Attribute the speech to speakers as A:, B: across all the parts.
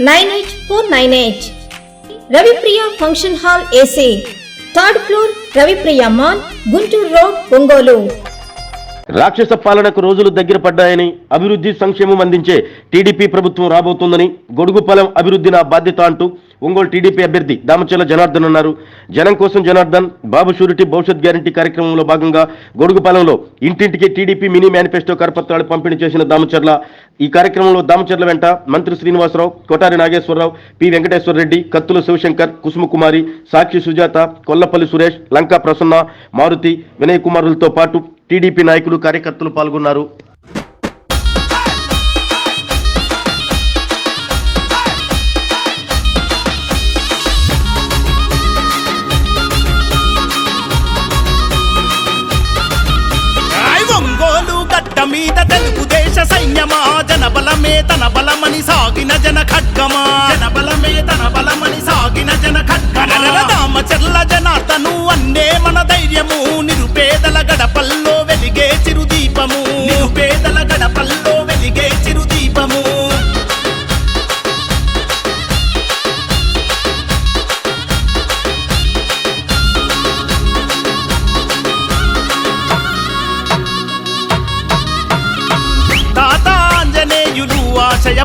A: nine eight four nine eight. Ravipriya function hall AC. Third floor Ravipriya mall Guntur road Ongole.
B: రాక్షస పాలనకు రోజులు దగ్గర పడ్డాయని అభివృద్ధి సంక్షేమం అందించే టీడీపీ ప్రభుత్వం రాబోతోందని గొడుగుపాలెం అభివృద్ధి నా బాధ్యత అంటూ ఒంగోలు టీడీపీ అభ్యర్థి దామచర్ల జనార్దన్ అన్నారు. జనం కోసం జనార్దన్ బాబు షూరిటీ భవిష్యత్ గ్యారంటీ కార్యక్రమంలో భాగంగా గొడుగుపాలెంలో ఇంటింటికి టీడీపీ మినీ మేనిఫెస్టో కరపత్రాలు పంపిణీ చేసిన దామచర్ల. ఈ కార్యక్రమంలో దామచర్ల వెంట మంత్రి శ్రీనివాసరావు కొటారి నాగేశ్వరరావు పి వెంకటేశ్వర రెడ్డి కత్తుల శివశంకర్ కుసుమకుమారి సాక్షి సుజాత కొల్లపల్లి సురేష్ లంకా ప్రసన్న మారుతి వినయ్ కుమారులతో పాటు టీడీపీ నాయకులు కార్యకర్తలు పాల్గొన్నారు.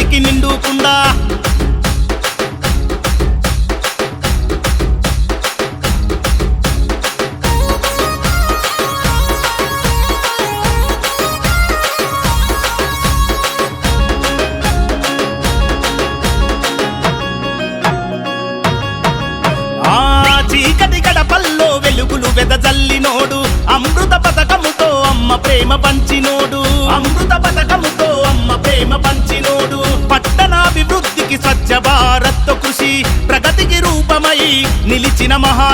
C: ప్రగతికి నిండుకుండా వెలుగులు వెదజల్లినోడు అమృత పథకముతో అమ్మ ప్రేమ పంచినోడు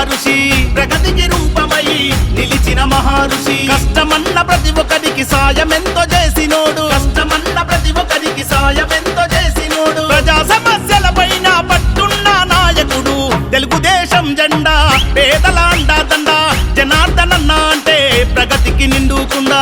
C: మహారుషి ప్రగతికి రూపమై నిలిచిన మహారుషి. కష్టమన్న ప్రతి ఒక్కరికి సాయమెంతో చేసినోడు. కష్టమన్న ప్రతి ఒక్కరికి సాయమెంతో చేసినోడు. ప్రజా సమస్యల పైన పట్టున్న నాయకుడు. తెలుగుదేశం జెండా పేదల అండా దండ జనార్దనన్న అంటే ప్రగతికి నిండుకుండా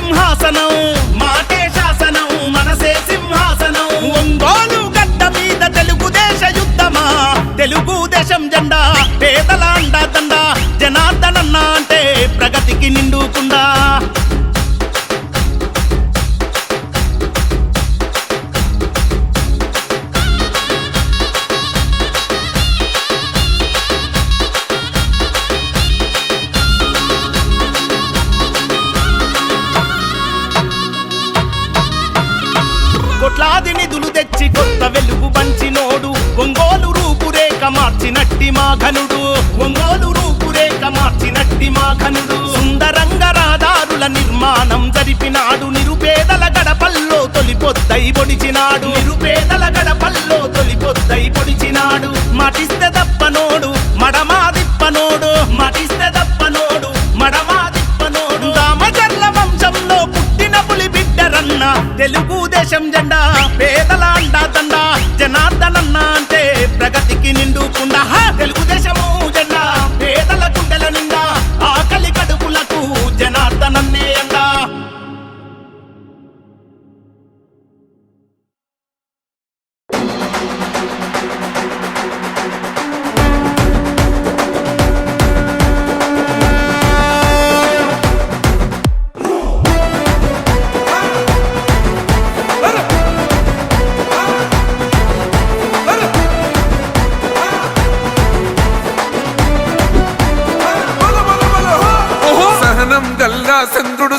C: మార్చినట్టి మా ఘనుడు. ఒంగోలు రూపురేఖ మార్చినట్టి మా ఘనుడు. సుందరంగ రాధారుల నిర్మాణం జరిపినాడు. నిరుపేదల గడపల్లో తొలిపొద్దై పొడిచినాడు. నిరుపేదల గడపల్లో తొలిపొద్దై పొడిచినాడు. మటిస్తే దప్పనోడు మడమా దిప్పనోడు మాటిస్తే దప్పనోడు మడమా దిప్పనోడు వంశంలో పుట్టిన పులి బిడ్డరన్న తెలుగుదేశం జెండా పేదల అండా దండ జనార్దనన్న అంటే ప్రగతికి నిండుకుండా.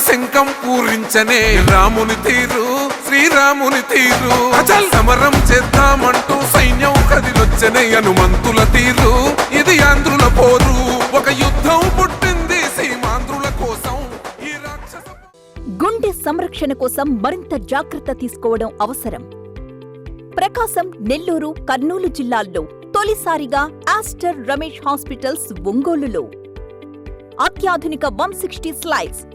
D: శంఖం పూరించనే రాముని తీరు శ్రీరాముని తీరు. అచల్ సమరం చేద్దామంటూ సైన్యం కదిలొచ్చనే హనుమంతుల తీరు. ఇది ఆంధ్రుల పోరు. ఒక యుద్ధం పుట్టింది సీమాంధ్రుల కోసం. ఈ రాక్షస
E: గుండె సంరక్షణ కోసం మరింత జాగ్రత్త తీసుకోవడం అవసరం. ప్రకాశం నెల్లూరు కర్నూలు జిల్లాల్లో తొలిసారిగా ఆస్టర్ రమేష్ హాస్పిటల్స్ ఒంగోలులో. అత్యాధునిక one sixty slides